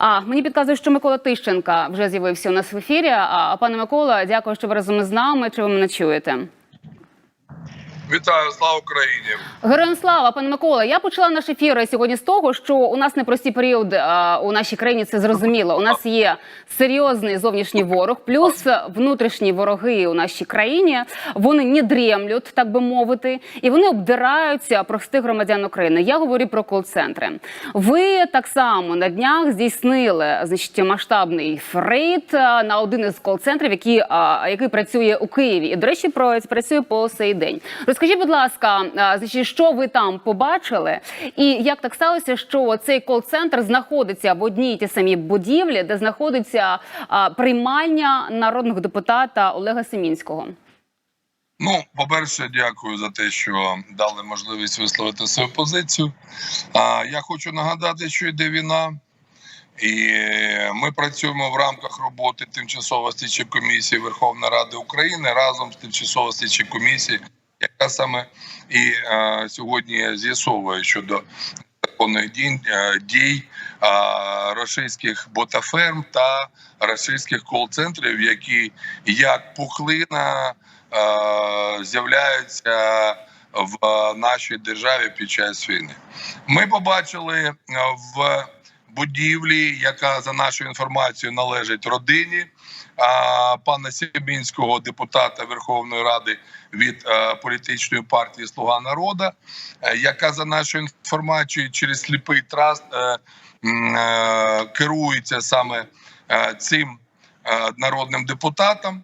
А мені підказує, що Микола Тищенка вже з'явився у нас в ефірі. А пане Микола, дякую, що ви разом із нами. Чи ви мене чуєте? Вітаю, слава Україні! Героям слава, пане Микола. Я почала наш ефір сьогодні з того, що у нас непрості періоди а, у нашій країні. Це зрозуміло. У нас є серйозний зовнішній ворог, плюс внутрішні вороги у нашій країні. Вони не дремлють, так би мовити, і вони обдираються простих громадян України. Я говорю про кол-центри. Ви так само на днях здійснили значить, масштабний рейд а, на один із кол-центрів, який, який працює у Києві. І до речі, працює по сей день. Розкажіть, будь ласка, значить, що ви там побачили, і як так сталося, що цей кол-центр знаходиться в одній і тій самій будівлі, де знаходиться а, приймальня народного депутата Олега Семінського? Ну, по-перше, дякую за те, що дали можливість висловити свою позицію. А я хочу нагадати, що йде війна, і ми працюємо в рамках роботи тимчасової слідчої комісії Верховної Ради України разом з тимчасовою слідчою комісією, яка саме і е, сьогодні з'ясовує щодо законних дій, е, дій е, російських ботаферм та російських кол-центрів, які як пухлина е, з'являються в нашій державі під час війни. Ми побачили в будівлі, яка за нашою інформацією належить родині а, пана Сімінського, депутата Верховної Ради від е, політичної партії Слуга народу, е, яка за нашою інформацією через сліпий траст м, е, керується саме е, цим е, народним депутатом.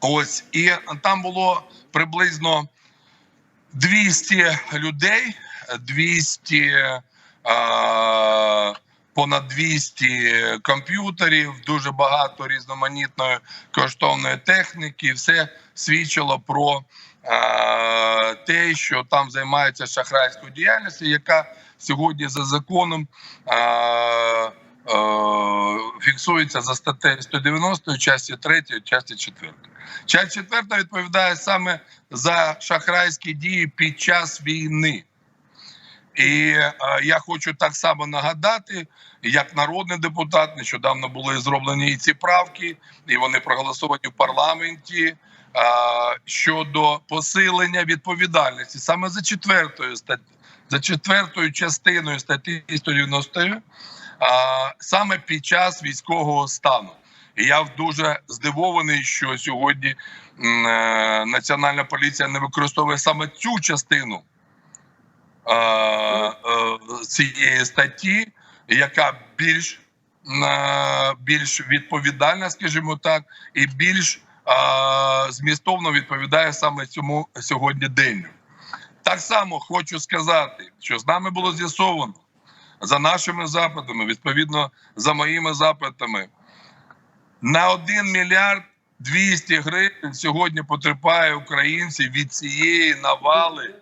Ось і там було приблизно 200 людей, 200 е, понад 200 комп'ютерів, дуже багато різноманітної коштовної техніки. Все свідчило про е, те, що там займаються шахрайською діяльністю, яка сьогодні за законом. е, е, Фіксується за статтею 190 часті 3, часті 4. Часть 4 відповідає саме за шахрайські дії під час війни. І е, я хочу так само нагадати, як народний депутат нещодавно були зроблені і ці правки, і вони проголосовані в парламенті е, щодо посилення відповідальності саме за четвертою статтю, за четвертою частиною статті 190, е, саме під час військового стану. І я дуже здивований, що сьогодні національна поліція не використовує саме цю частину цієї статті, яка більш е, більш відповідальна, скажімо так, і більш е, змістовно відповідає саме цьому сьогодні день. Так само хочу сказати, що з нами було з'ясовано за нашими запитами, відповідно за моїми запитами, на 1 мільярд 200 гривень сьогодні потерпає українці від цієї навали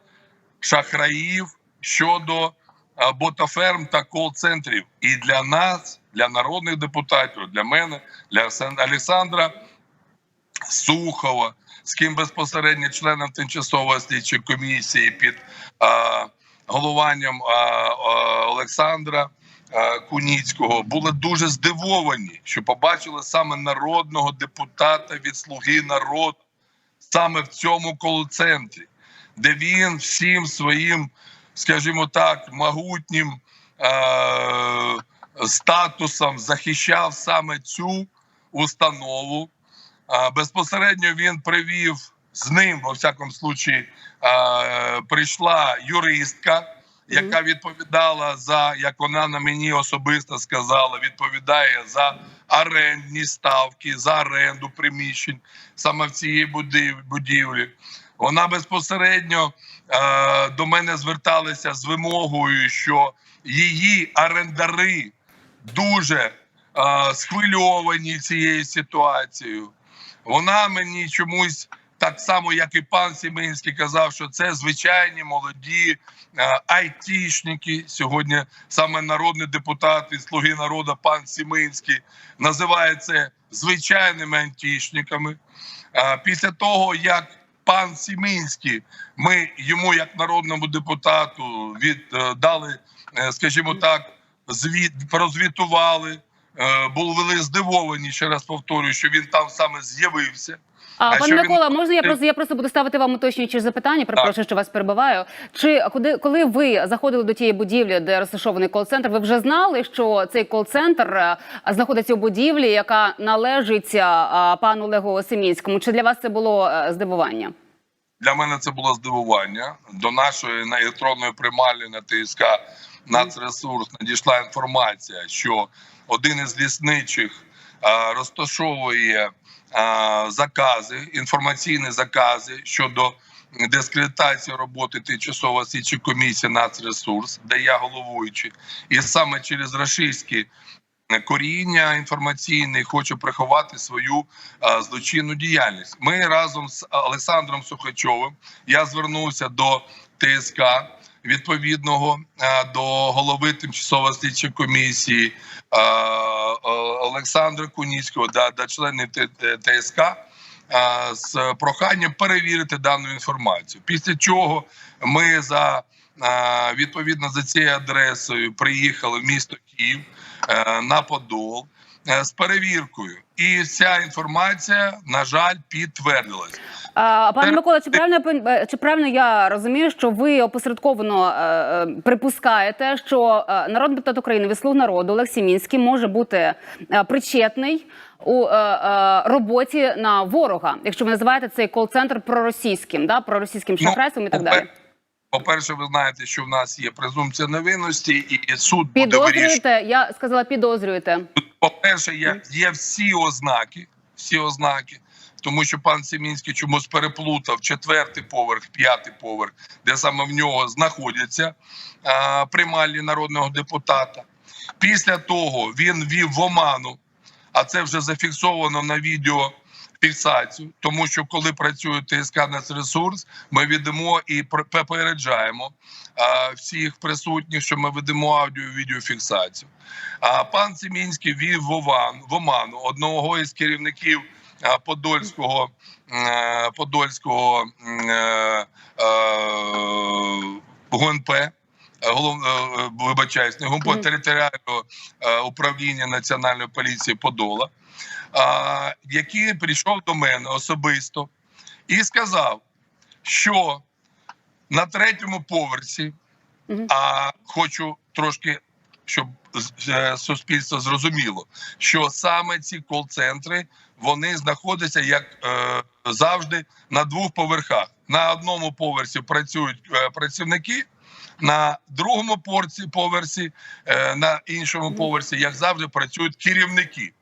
шахраїв щодо ботаферм та кол-центрів. І для нас, для народних депутатів, для мене, для Олександра Сухова, з ким безпосередньо членом тимчасової слідчої комісії під а, головуванням а, а, Олександра Куніцького, були дуже здивовані, що побачили саме народного депутата від Слуги народу саме в цьому кол-центрі, де він всім своїм, скажімо так, могутнім е- статусом захищав саме цю установу. А, Безпосередньо він привів з ним, во всякому случаї, е, прийшла юристка, яка відповідала за, як вона на мені особисто сказала, відповідає за орендні ставки, за оренду приміщень саме в цій будівлі. Вона безпосередньо е, до мене зверталася з вимогою, що її орендари дуже е, схвильовані цією ситуацією. Вона мені чомусь так само, як і пан Сіминський, казав, що це звичайні молоді е, айтішники. Сьогодні саме народний депутат від Слуги народу, пан Сіминський, називає це звичайними айтішниками. Е, Після того, як пан Сімінський, ми йому, як народному депутату, від е, е, скажімо так, звіт прозвітували. Е, Були здивовані, ще раз повторюю, що він там саме з'явився. А, А пане що він- Микола, можна я просто я просто буду ставити вам уточнюючі запитання? Перепрошую, що вас перебиваю. Чи куди коли ви заходили до тієї будівлі, де розташований кол-центр, ви вже знали, що цей кол-центр е, знаходиться у будівлі, яка належить е, пану Олегу Семінському? Чи для вас це було е, здивування? Для мене це було здивування. До нашої на електронної приймальні на ТСК Нацресурс надійшла інформація, що один із лісничих розташовує закази, інформаційні закази щодо дискредитації роботи тимчасової слідчої комісії Нацресурс, де я головуючий, і саме через рашистські коріння інформаційне хочу приховати свою а, злочинну діяльність. Ми разом з Олександром Сухачовим я звернувся до ТСК відповідного а, до голови тимчасової слідчої комісії а, Олександра Куніцького да, до членів ТСК з проханням перевірити дану інформацію. Після чого ми за відповідно за цією адресою приїхали в місто Е, на Подол е, з перевіркою, і вся інформація, на жаль, підтвердилась. А, пане Микола, чи правильно е, чи правильно я розумію, що ви опосередковано е, е, припускаєте, що народний депутат України від «Слуг народу Олег Сімінський може бути причетний у е, е, роботі на ворога, якщо ви називаєте цей кол-центр проросійським, да проросійським Ну, шахрайством і так далі? Попер- По-перше, ви знаєте, що в нас є презумпція невинності, і суд буде вирішувати. Я сказала, підозрюєте. По-перше, є, є всі ознаки, всі ознаки, тому що пан Семінський чомусь переплутав четвертий поверх, п'ятий поверх, де саме в нього знаходяться а, приймальні народного депутата. Після того він вів в оману, а це вже зафіксовано на відео. Фіксацію, тому що коли працює ТСК Нацресурс, ми ведемо і попереджаємо всіх присутніх, що ми ведемо аудіо відеофіксацію. А пан Семінський вів в оман, в оману одного із керівників Подольського е, Подольського е, е, ГУНП. Е, Голов, е, вибачаюсь, не ГУНП, територіального е, управління Національної поліції Подола, а, який прийшов до мене особисто і сказав, що на третьому поверсі а хочу трошки, щоб е, суспільство зрозуміло, що саме ці кол-центри вони знаходяться як завжди на двох поверхах. На одному поверсі працюють працівники, на другому порці поверсі, е, на іншому поверсі, як завжди, працюють керівники.